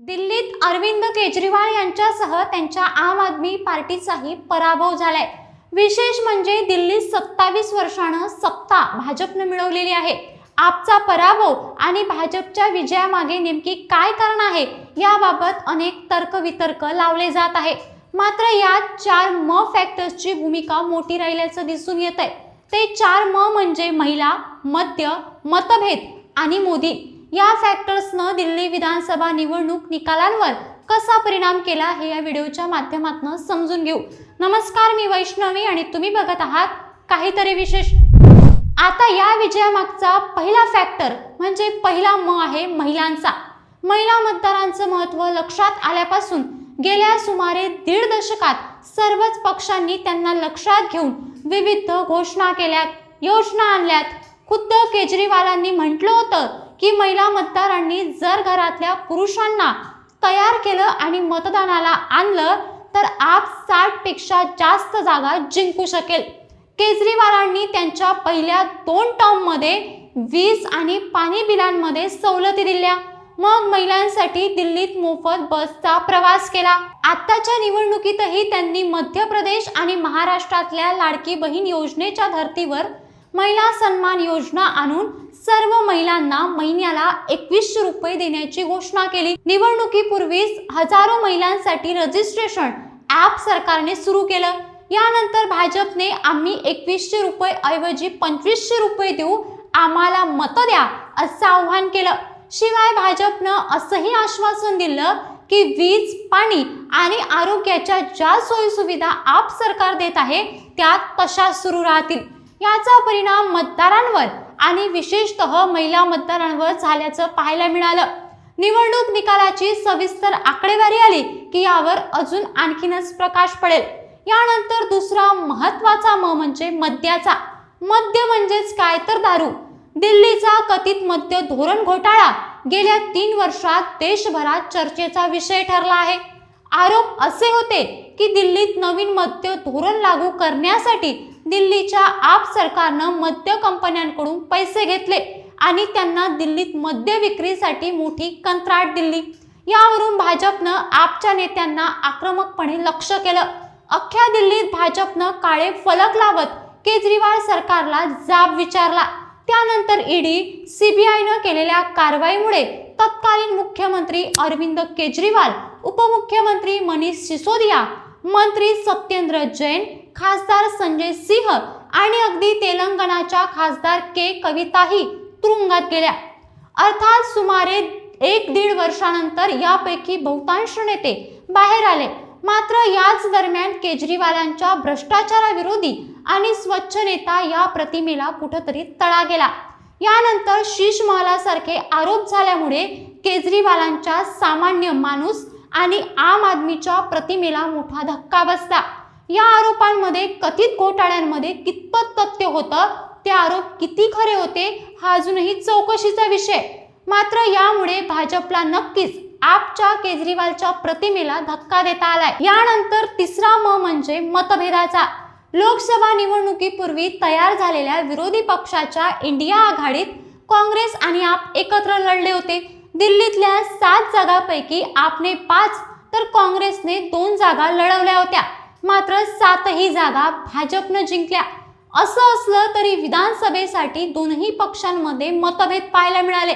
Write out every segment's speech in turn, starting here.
दिल्लीत अरविंद केजरीवाल यांच्यासह त्यांच्या आम आदमी पार्टीचाही पराभव झालाय. विशेष म्हणजे दिल्लीत सत्तावीस वर्षानं सत्ता भाजपनं मिळवलेली आहे. आपचा पराभव आणि भाजपच्या विजयामागे नेमकी काय कारण आहे याबाबत अनेक तर्कवितर्क लावले जात आहे. मात्र यात चार म फॅक्टर्सची भूमिका मोठी राहिल्याचं दिसून येत आहे ते चार म म्हणजे महिला मद्य मतभेद आणि मोदी. या फॅक्टर्सनं दिल्ली विधानसभा निवडणूक निकालांवर कसा परिणाम केला हे या व्हिडिओच्या माध्यमातून समजून घेऊ. नमस्कार मी वैष्णवी आणि तुम्ही बघत आहात काहीतरी विशेष. आता या विजयामागचा पहिला फॅक्टर म्हणजे पहिला म आहे महिलांचा. महिला मतदारांचं महत्त्व लक्षात आल्यापासून गेल्या सुमारे दीड दशकात सर्वच पक्षांनी त्यांना लक्षात घेऊन विविध घोषणा केल्यात योजना आणल्यात. खुद्द केजरीवालांनी म्हटलं होतं की महिला मतदारांनी जर घरातल्या पुरुषांना तयार केलं आणि मतदानाला आणलं तर आप साठपेक्षा जास्त जागा जिंकू शकेल. केजरीवालांनी त्यांच्या पहिल्या दोन टर्ममध्ये वीज आणि पाणी बिलांमध्ये सवलती दिल्या. मग महिलांसाठी दिल्लीत मोफत बसचा प्रवास केला. आताच्या निवडणुकीतही त्यांनी मध्य प्रदेश आणि महाराष्ट्रातल्या लाडकी बहीण योजनेच्या धर्तीवर महिला सन्मान योजना आणून सर्व महिलांना महिन्याला एकवीसशे रुपये देण्याची घोषणा केली. निवडणुकीपूर्वीच हजारो महिलांसाठी रजिस्ट्रेशन ॲप सरकारने सुरू केलं. यानंतर भाजपने आम्ही एकवीसशे रुपये ऐवजी पंचवीसशे रुपये देऊ आम्हाला मतं द्या असं आव्हान केलं. शिवाय भाजपनं असंही आश्वासन दिलं की वीज पाणी आणि आरोग्याच्या ज्या सोयी सुविधा आप सरकार देत आहे त्या तशा सुरू राहतील. याचा परिणाम मतदारांवर आणि विशेषतः महिला मतदारांवर झाल्याचं पाहायला मिळालं. निवडणूक निकालाची सविस्तर आकडेवारी आली की यावर अजून आणखीनच प्रकाश पडेल. यानंतर दुसरा महत्त्वाचा म म्हणजे मद्याचा. मद्य म्हणजेच काय तर दारू. दिल्लीचा कथित मद्य धोरण घोटाळा. गेल्या तीन वर्षात देशभरात चर्चेचा विषय ठरला आहे. आरोप असे होते की दिल्लीत नवीन मद्य धोरण लागू करण्यासाठी दिल्लीच्या आप सरकारनं मद्य कंपन्यांकडून पैसे घेतले आणि त्यांना दिल्लीत मद्य विक्रीसाठी मोठी कंत्राट दिली. यावरून भाजपनं आपच्या नेत्यांना आक्रमकपणे लक्ष केलं. अख्ख्या दिल्लीत भाजपनं काळे फलक लावत केजरीवाल सरकारला जाब विचारला. त्यानंतर ईडी सीबीआयनं केलेल्या कारवाईमुळे तत्कालीन मुख्यमंत्री अरविंद केजरीवाल उपमुख्यमंत्री मनीष सिसोदिया मंत्री सत्येंद्र जैन खासदार संजय सिंह आणि अगदी तेलंगणाच्या खासदार के कविताही तुरुंगात गेल्या. अर्थात सुमारे एक दीड वर्षानंतर यापैकी बहुतांश नेते बाहेर आले. मात्र याच दरम्यान केजरीवालांच्या भ्रष्टाचाराविरोधी आणि स्वच्छ नेता या प्रतिमेला कुठंतरी तळा गेला. यानंतर शीश महालासारखे आरोप झाल्यामुळे केजरीवालांच्या सामान्य माणूस आणि आम आदमीच्या प्रतिमेला मोठा धक्का बसला. या आरोपांमध्ये कथित घोटाळ्यांमध्ये कितपत तथ्य होतं? ते आरोप किती खरे होते? हा अजूनही चौकशीचा विषय. मात्र यामुळे भाजपला नक्कीच आपच्या केजरीवालच्या प्रतिमेला धक्का देता आलाय. यानंतर तिसरा म म्हणजे मतभेदाचा. लोकसभा निवडणुकीपूर्वी तयार झालेल्या विरोधी पक्षाच्या इंडिया आघाडीत काँग्रेस आणि आप एकत्र लढले होते. दिल्लीतल्या सात जागांपैकी आपने पाच तर काँग्रेसने दोन जागा लढवल्या होत्या. मात्र सातही जागा भाजपनं जिंकल्या. असं असलं तरी विधानसभेसाठी दोनही पक्षांमध्ये मतभेद पाहायला मिळाले.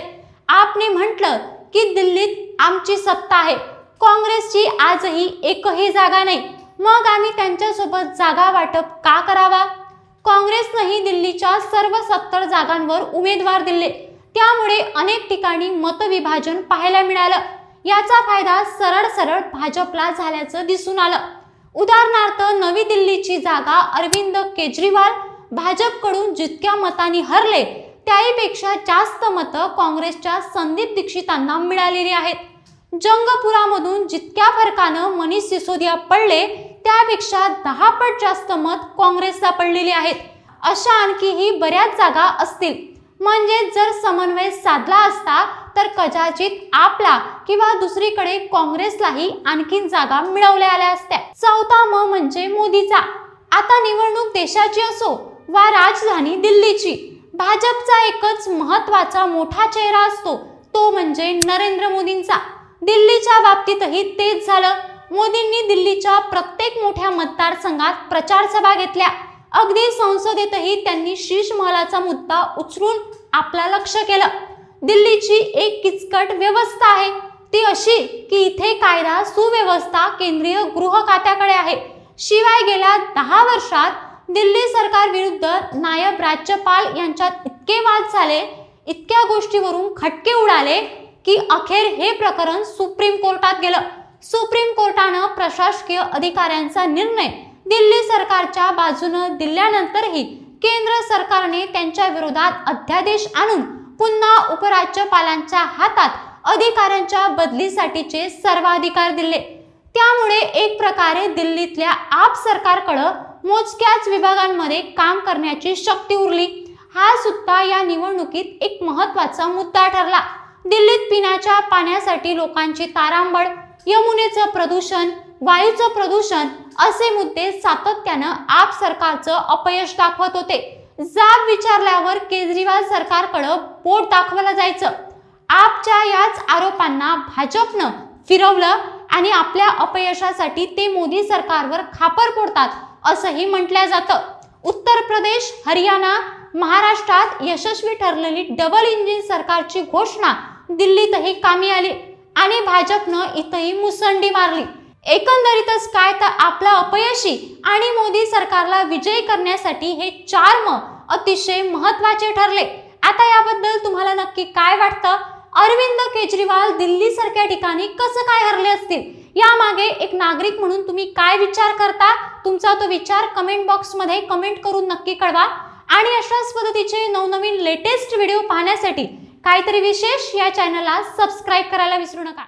आपने म्हटलं की दिल्लीत आमची सत्ता आहे. काँग्रेसची आजही एकही जागा नाही. मग आम्ही त्यांच्यासोबत जागा वाटप का करावा? काँग्रेसनंही दिल्लीच्या सर्व सत्तर जागांवर उमेदवार दिले. त्यामुळे अनेक ठिकाणी मतविभाजन पाहायला मिळालं. याचा फायदा सरळ सरळ भाजपला झाल्याचं दिसून आलं. उदाहरणार्थ नवी दिल्लीची जागा अरविंद केजरीवाल भाजपकडून जितक्या मतांनी हरले त्याहीपेक्षा जास्त मतं काँग्रेसच्या संदीप दीक्षितांना मिळालेली आहेत. जंगपुरामधून जितक्या फरकानं मनीष सिसोदिया पडले त्यापेक्षा दहा पट जास्त मत काँग्रेसला पडलेली आहेत. अशा आणखीही बऱ्याच जागा असतील. म्हणजे जर समन्वय साधला असता तर कदाचित आपला किंवा दुसरीकडे काँग्रेसलाही आणखीन जागा मिळवल्या आल्या असत्या. चौथा म म्हणजे मोदीचा. आता निवडणूक देशाची असो वा राजधानी दिल्लीची भाजपचा एकच महत्त्वाचा मोठा चेहरा असतो तो म्हणजे नरेंद्र मोदींचा. दिल्लीच्या बाबतीतही तेच झालं. मोदींनी दिल्लीच्या प्रत्येक मोठ्या मतदारसंघात प्रचारसभा घेतल्या. अगदी संसदेतही त्यांनी शीश महालाचा मुद्दा उचलून आपला लक्ष केलं. दिल्लीची एक किचकट व्यवस्था आहे. ती अशी की इथे कायदा सुव्यवस्था केंद्रीय गृह खात्याकडे आहे. शिवाय गेल्या दहा वर्षात दिल्ली सरकार विरुद्ध नायब राज्यपाल यांच्यात इतके वाद झाले इतक्या गोष्टीवरून खटके उडाले की अखेर हे प्रकरण सुप्रीम कोर्टात गेलं. सुप्रीम कोर्टानं प्रशासकीय अधिकाऱ्यांचा निर्णय दिल्ली सरकारच्या बाजूनं दिल्यानंतरही केंद्र सरकारने त्यांच्या विरोधात अध्यादेश आणून पुन्हा उपराज्यपालांच्या हातात अधिकाऱ्यांच्या बदलीसाठीचे सर्वाधिकार दिले. त्यामुळे एक प्रकारे दिल्लीतल्या आप सरकारकडं मोजक्याच विभागांमध्ये काम करण्याची शक्ती उरली. हा सुद्धा या निवडणुकीत एक महत्त्वाचा मुद्दा ठरला. दिल्लीत पिण्याच्या पाण्यासाठी लोकांची तारांबळ यमुनेचं प्रदूषण वायूचं प्रदूषण असे मुद्दे सातत्यानं आप सरकारचं अपयश दाखवत होते. जाब विचारल्यावर केजरीवाल सरकारकडं बोट दाखवलं जायचं. आपच्या याच आरोपांना भाजपनं फिरवलं आणि आपल्या अपयशासाठी ते मोदी सरकारवर खापर फोडतात असंही म्हटलं जातं. उत्तर प्रदेश हरियाणा महाराष्ट्रात यशस्वी ठरलेली डबल इंजिन सरकारची घोषणा दिल्लीतही कामी आली आणि भाजपनं इथंही मुसंडी मारली. एकंदरीतच काय तर आपला अपयशी आणि मोदी सरकारला विजयी करण्यासाठी हे चार म अतिशय महत्त्वाचे ठरले. आता याबद्दल तुम्हाला नक्की काय वाटतं? अरविंद केजरीवाल दिल्ली सारख्या ठिकाणी कसं काय हरले असतील? यामागे एक नागरिक म्हणून तुम्ही काय विचार करता? तुमचा तो विचार कमेंट बॉक्समध्ये कमेंट करून नक्की कळवा. आणि अशाच पद्धतीचे नवनवीन लेटेस्ट व्हिडिओ पाहण्यासाठी काहीतरी विशेष या चॅनलला सबस्क्राईब करायला विसरू नका.